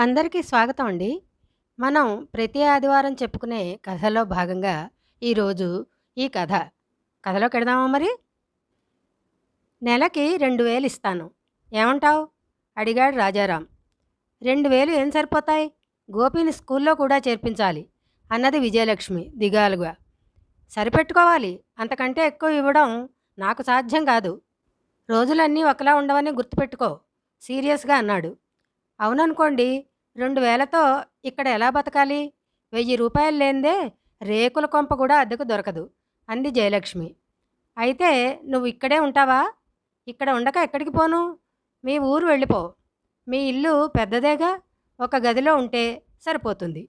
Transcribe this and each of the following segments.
అందరికీ స్వాగతం అండి. మనం ప్రతి ఆదివారం చెప్పుకునే కథలో భాగంగా ఈరోజు ఈ కథ. కథలోకెడదామా మరి? నెలకి 2000 ఇస్తాను. ఏమంటావు అడిగాడు రాజారాం. 2000 ఏం సరిపోతాయి? గోపిని స్కూల్లో కూడా చేర్పించాలి అన్నది విజయలక్ష్మి దిగాలుగా. సరిపెట్టుకోవాలి. అంతకంటే ఎక్కువ ఇవ్వడం నాకు సాధ్యం కాదు. రోజులన్నీ ఒకలా ఉండవని గుర్తుపెట్టుకో సీరియస్‌గా అన్నాడు. అవుననుకోండి. 2000తో ఇక్కడ ఎలా బతకాలి? వెయ్యి రూపాయలు లేనిదే రేకుల కొంప కూడా అద్దెకు దొరకదు అంది జయలక్ష్మి. అయితే నువ్వు ఇక్కడే ఉంటావా? ఇక్కడ ఉండక ఎక్కడికి పోను? మీ ఊరు వెళ్ళిపో. మీ ఇల్లు పెద్దదేగా ఒక గదిలో ఉంటే సరిపోతుంది.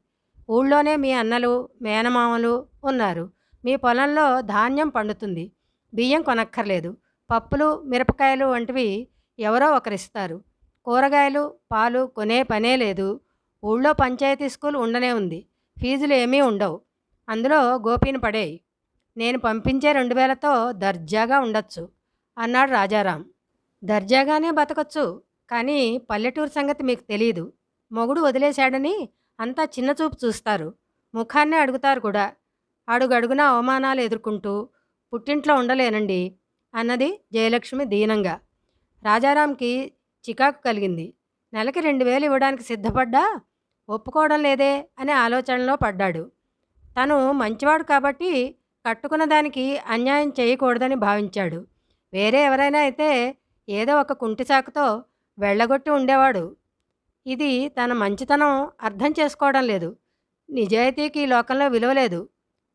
ఊళ్ళోనే మీ అన్నలు, మేనమామలు ఉన్నారు. మీ పొలంలో ధాన్యం పండుతుంది. బియ్యం కొనక్కర్లేదు. పప్పులు, మిరపకాయలు వంటివి ఎవరో ఒకరిస్తారు. కూరగాయలు, పాలు కొనే పనే లేదు. ఊళ్ళో పంచాయతీ స్కూల్ ఉండనే ఉంది. ఫీజులు ఏమీ ఉండవు. అందులో గోపిని పడేయి నేను పంపించే 2000తో దర్జాగా ఉండొచ్చు అన్నాడు రాజారాం. దర్జాగానే బతకచ్చు కానీ పల్లెటూరు సంగతి మీకు తెలియదు మొగుడు వదిలేశాడని అంతా చిన్నచూపు చూస్తారు. ముఖాన్నే అడుగుతారు కూడా. అడుగడుగున అవమానాలు ఎదుర్కొంటూ పుట్టింట్లో ఉండలేనండి అన్నది జయలక్ష్మి దీనంగా. రాజారాంకి చికాకు కలిగింది. నెలకి 2000 ఇవ్వడానికి సిద్ధపడ్డా ఒప్పుకోవడం లేదే అనే ఆలోచనలో పడ్డాడు. తను మంచివాడు కాబట్టి కట్టుకున్న దానికి అన్యాయం చేయకూడదని భావించాడు. వేరే ఎవరైనా అయితే ఏదో ఒక కుంటి సాకుతో వెళ్ళగొట్టి ఉండేవాడు. ఇది తన మంచితనం అర్థం చేసుకోవడం లేదు. నిజాయితీకి ఈ లోకంలో విలువ లేదు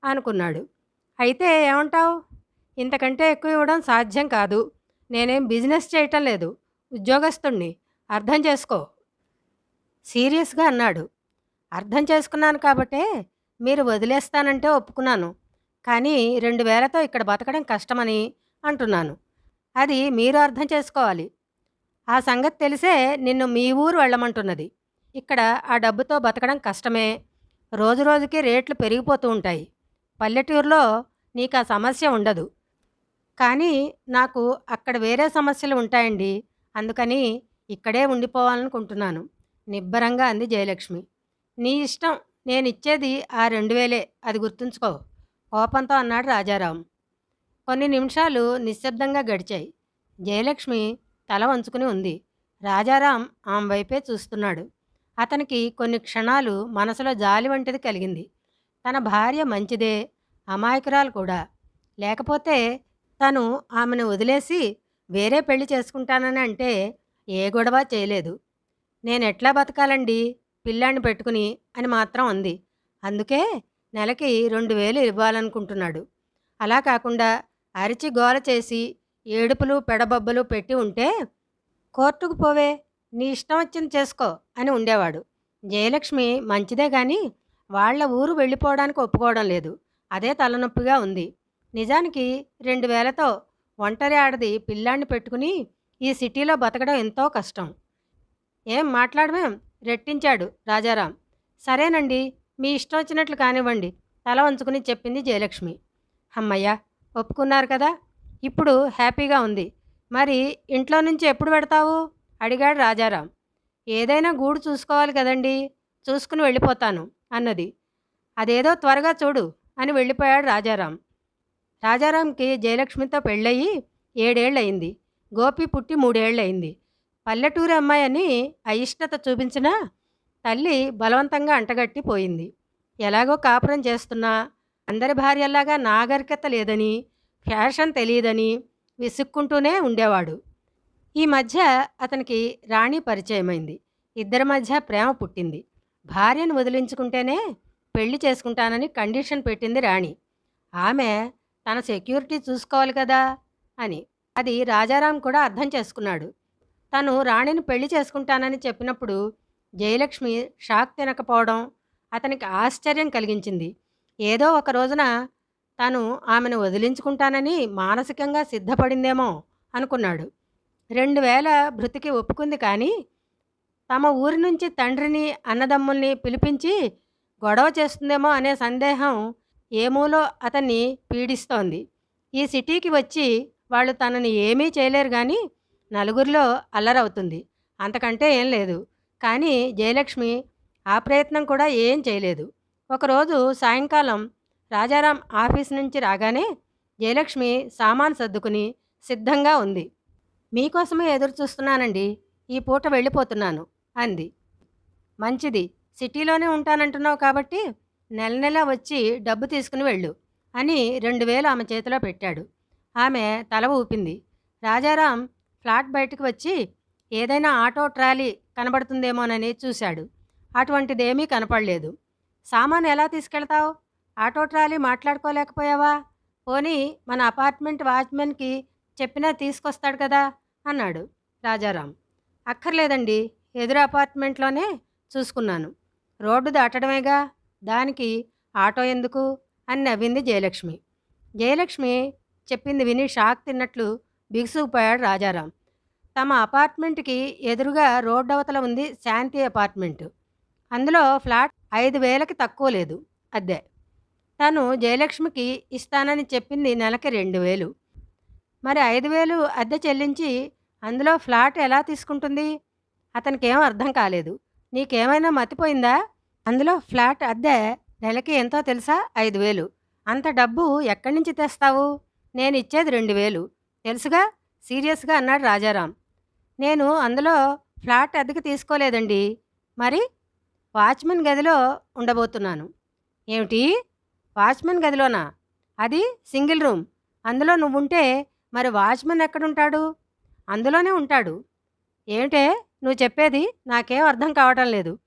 అనుకున్నాడు. అయితే ఏమంటావు ఇంతకంటే ఎక్కువ ఇవ్వడం సాధ్యం కాదు. నేనేం బిజినెస్ చేయటం లేదు. ఉద్యోగస్తుణ్ణి. అర్థం చేసుకో. సీరియస్‌గా అన్నాడు. అర్థం చేసుకున్నాను కాబట్టే మీరు వదిలేస్తానంటే ఒప్పుకున్నాను. కానీ 2000తో ఇక్కడ బతకడం కష్టమని అంటున్నాను. అది మీరు అర్థం చేసుకోవాలి. ఆ సంగతి తెలిసే నిన్ను మీ ఊరు వెళ్ళమంటున్నది. ఇక్కడ ఆ డబ్బుతో బతకడం కష్టమే. రోజు రోజుకి రేట్లు పెరిగిపోతూ ఉంటాయి. పల్లెటూరులో ఆ సమస్య ఉండదు. కానీ నాకు అక్కడ వేరే సమస్యలు ఉంటాయండి. అందుకని ఇక్కడే ఉండిపోవాలనుకుంటున్నాను నిబ్బరంగా అంది జయలక్ష్మి. నీ ఇష్టం. నేనిచ్చేది ఆ 2000 అది గుర్తుంచుకో కోపంతో అన్నాడు రాజారాం. కొన్ని నిమిషాలు నిశ్శబ్దంగా గడిచాయి. జయలక్ష్మి తల వంచుకుని ఉంది. రాజారాం ఆమె వైపే చూస్తున్నాడు. అతనికి కొన్ని క్షణాలు మనసులో జాలి వంటిది కలిగింది. తన భార్య మంచిదే. అమాయకురాలు కూడా. లేకపోతే తను ఆమెను వదిలేసి వేరే పెళ్ళి చేసుకుంటానని అంటే ఏ గొడవ చేయలేదు. నేను ఎట్లా బతకాలండి పిల్లాన్ని పెట్టుకుని అని మాత్రం అంది. అందుకే నెలకి 2000 ఇవ్వాలనుకుంటున్నాడు. అలా కాకుండా అరిచి గోల చేసి ఏడుపులు పెడబొబ్బలు పెట్టి ఉంటే కోర్టుకు పోవే నీ ఇష్టం వచ్చింది చేసుకో అని ఉండేవాడు. జయలక్ష్మి మంచిదే కానీ వాళ్ళ ఊరు వెళ్ళిపోవడానికి ఒప్పుకోవడం లేదు. అదే తలనొప్పిగా ఉంది. నిజానికి 2000తో ఒంటరి ఆడది పిల్లాన్ని పెట్టుకుని ఈ సిటీలో బతకడం ఎంతో కష్టం. ఏం మాట్లాడమేం రెట్టించాడు రాజారాం. సరేనండి. మీ ఇష్టం వచ్చినట్లు కానివ్వండి తల వంచుకుని చెప్పింది జయలక్ష్మి. అమ్మయ్య ఒప్పుకున్నారు కదా! ఇప్పుడు హ్యాపీగా ఉంది. మరి ఇంట్లో నుంచి ఎప్పుడు పెడతావు అడిగాడు రాజారాం. ఏదైనా గూడు చూసుకోవాలి కదండీ! చూసుకుని వెళ్ళిపోతాను అన్నది. అదేదో త్వరగా చూడు అని వెళ్ళిపోయాడు రాజారాం. రాజారాంకి జయలక్ష్మితో పెళ్ళయి ఏడేళ్ళయింది గోపి పుట్టి మూడేళ్ళయింది. పల్లెటూరి అమ్మాయని అయిష్టత చూపించినా తల్లి బలవంతంగా అంటగట్టి పోయింది. ఎలాగో కాపురం చేస్తున్నా అందరి భార్యల్లాగా నాగరికత లేదని, ఫ్యాషన్ తెలియదని విసుక్కుంటూనే ఉండేవాడు. ఈ మధ్య అతనికి రాణి పరిచయమైంది. ఇద్దరి మధ్య ప్రేమ పుట్టింది. భార్యను వదిలించుకుంటేనే పెళ్ళి చేసుకుంటానని కండిషన్ పెట్టింది రాణి. ఆమె తన సెక్యూరిటీ చూసుకోవాలి కదా అని. అది రాజారాం కూడా అర్థం చేసుకున్నాడు. తను రాణిని పెళ్ళి చేసుకుంటానని చెప్పినప్పుడు జయలక్ష్మి షాక్ తినకపోవడం అతనికి ఆశ్చర్యం కలిగించింది. ఏదో ఒక రోజున తను ఆమెను వదిలించుకుంటానని మానసికంగా సిద్ధపడిందేమో అనుకున్నాడు. 2000 భృతికి ఒప్పుకుంది కానీ తమ ఊరి నుంచి తండ్రిని, అన్నదమ్ముల్ని పిలిపించి గొడవ చేస్తుందేమో అనే సందేహం ఏమూలో అతన్ని పీడిస్తోంది. ఈ సిటీకి వచ్చి వాళ్ళు తనని ఏమీ చేయలేరు కానీ నలుగురిలో అల్లరవుతుంది. అంతకంటే ఏం లేదు. కానీ జయలక్ష్మి ఆ ప్రయత్నం కూడా ఏం చేయలేదు ఒకరోజు సాయంకాలం రాజారాం ఆఫీస్ నుంచి రాగానే జయలక్ష్మి సామాన్ సర్దుకుని సిద్ధంగా ఉంది మీకోసమే ఎదురు చూస్తున్నానండి ఈ పూట వెళ్ళిపోతున్నాను అంది మంచిది సిటీలోనే ఉంటానంటున్నావు కాబట్టి నెల నెల వచ్చి డబ్బు తీసుకుని వెళ్ళు అని రెండు వేలు ఆమె చేతిలో పెట్టాడు. ఆమె తల ఊపింది. రాజారాం ఫ్లాట్ బయటకు వచ్చి ఏదైనా ఆటో ట్రాలీ కనబడుతుందేమోనని చూశాడు. అటువంటిదేమీ కనపడలేదు. సామాను ఎలా తీసుకెళ్తావు? ఆటో ట్రాలీ మాట్లాడుకోలేకపోయావా? పోనీ మన అపార్ట్మెంట్ వాచ్మెన్కి చెప్పినా తీసుకొస్తాడు కదా? అన్నాడు రాజారాం. అక్కర్లేదండి. ఎదురు అపార్ట్మెంట్లోనే చూసుకున్నాను. రోడ్డు దాటడమేగా? దానికి ఆటో ఎందుకు? అని నవ్వింది జయలక్ష్మి. జయలక్ష్మి చెప్పింది విని షాక్ తిన్నట్లు బిగుసుకుపోయాడు రాజారాం. తమ అపార్ట్మెంట్కి ఎదురుగా రోడ్డు అవతల ఉంది శాంతి అపార్ట్మెంట్. అందులో ఫ్లాట్ ఐదు వేలకి తక్కువ లేదు అద్దె. తను జయలక్ష్మికి ఇస్తానని చెప్పింది నెలకి రెండు వేలు. మరి ఐదు వేలు అద్దె చెల్లించి అందులో ఫ్లాట్ ఎలా తీసుకుంటుంది? అతనికి ఏం అర్థం కాలేదు. నీకేమైనా మతిపోయిందా? అందులో ఫ్లాట్ అద్దె నెలకి ఎంతో తెలుసా? ఐదు వేలు. అంత డబ్బు ఎక్కడి నుంచి తెస్తావు? నేను ఇచ్చేది రెండు వేలు. తెలుసుగా? సీరియస్గా అన్నాడు రాజారాం. నేను అందులో ఫ్లాట్ అద్దెకి తీసుకోలేదండి. మరి వాచ్మెన్ గదిలో ఉండబోతున్నాను. ఏమిటి? వాచ్మెన్ గదిలోనా? అది సింగిల్ రూమ్. అందులో నువ్వుంటే మరి వాచ్మెన్ ఎక్కడుంటాడు? అందులోనే ఉంటాడు. ఏమిటే? నువ్వు చెప్పేది నాకేం అర్థం కావటం లేదు.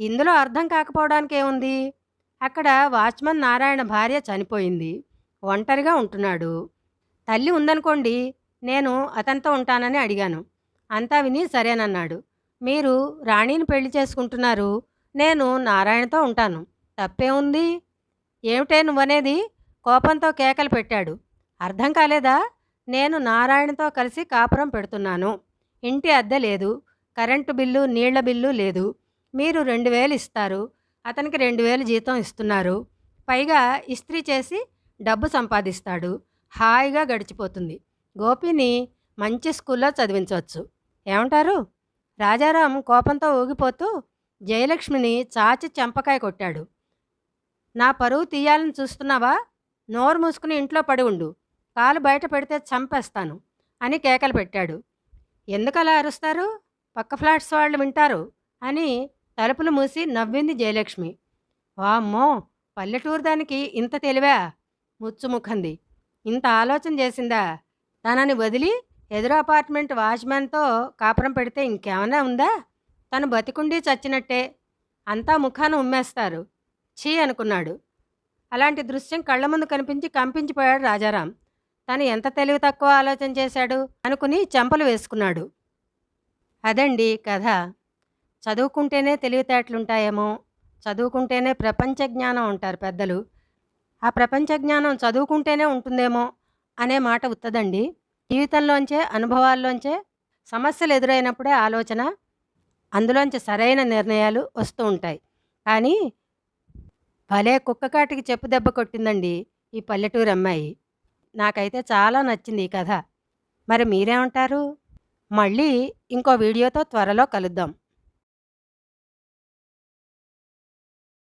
ఇందులో అర్థం కాకపోవడానికి ఏముంది అక్కడ వాచ్మన్ నారాయణ భార్య చనిపోయింది. ఒంటరిగా ఉంటున్నాడు. తల్లి ఉందనుకోండి నేను అతనితో ఉంటానని అడిగాను. అంతా విని సరేనన్నాడు. మీరు రాణిని పెళ్ళి చేసుకుంటున్నారు. నేను నారాయణతో ఉంటాను. తప్పే ఉంది ఏమిటే నువ్వనేది? కోపంతో కేకలు పెట్టాడు. అర్థం కాలేదా? నేను నారాయణతో కలిసి కాపురం పెడుతున్నాను. ఇంటి అద్దె లేదు. కరెంటు బిల్లు నీళ్ళ బిల్లు లేదు. మీరు రెండు వేలు ఇస్తారు అతనికి రెండు వేలు జీతం ఇస్తున్నారు. పైగా ఇస్త్రీ చేసి డబ్బు సంపాదిస్తాడు. హాయిగా గడిచిపోతుంది. గోపిని మంచి స్కూల్లో చదివించవచ్చు. ఏమంటారు? రాజారాం కోపంతో ఊగిపోతూ జయలక్ష్మిని చాచి చెంపకాయ కొట్టాడు. నా పరువు తీయాలని చూస్తున్నావా? నోరు మూసుకుని ఇంట్లో పడి ఉండు. కాలు బయట పెడితే చంపేస్తాను అని కేకలు పెట్టాడు. ఎందుకలా అరుస్తారు? పక్క ఫ్లాట్స్ వాళ్ళు వింటారు అని తలుపులు మూసి నవ్వింది జయలక్ష్మి. వామ్మో పల్లెటూరు దానికి ఇంత తెలివా? ముచ్చుముఖంది. ఇంత ఆలోచన చేసిందా? తనని వదిలి ఎదురు అపార్ట్మెంట్ వాచ్మెన్తో కాపురం పెడితే ఇంకేమైనా ఉందా? తను బతికుండి చచ్చినట్టే. అంతా ముఖాన ఉమ్మేస్తారు. ఛీ అనుకున్నాడు. అలాంటి దృశ్యం కళ్ళ ముందు కనిపించి కంపించిపోయాడు రాజారాం. తను ఎంత తెలివి తక్కువ ఆలోచన చేశాడు అనుకుని చెంపలు వేసుకున్నాడు. అదండి కథ. చదువుకుంటేనే తెలివితేటలుంటాయేమో చదువుకుంటేనే ప్రపంచ జ్ఞానం ఉంటారు పెద్దలు. ఆ ప్రపంచ జ్ఞానం చదువుకుంటేనే ఉంటుందేమో అనే మాట ఉత్తదండి. జీవితంలోంచే అనుభవాల్లోంచే సమస్యలు ఎదురైనప్పుడే ఆలోచన అందులోంచి సరైన నిర్ణయాలు వస్తూ ఉంటాయి. కానీ భలే కుక్కకాటికి చెప్పు దెబ్బ కొట్టిందండి ఈ పల్లెటూరు అమ్మాయి. నాకైతే చాలా నచ్చింది ఈ కథ. మరి మీరేమంటారు? మళ్ళీ ఇంకో వీడియోతో త్వరలో కలుద్దాం.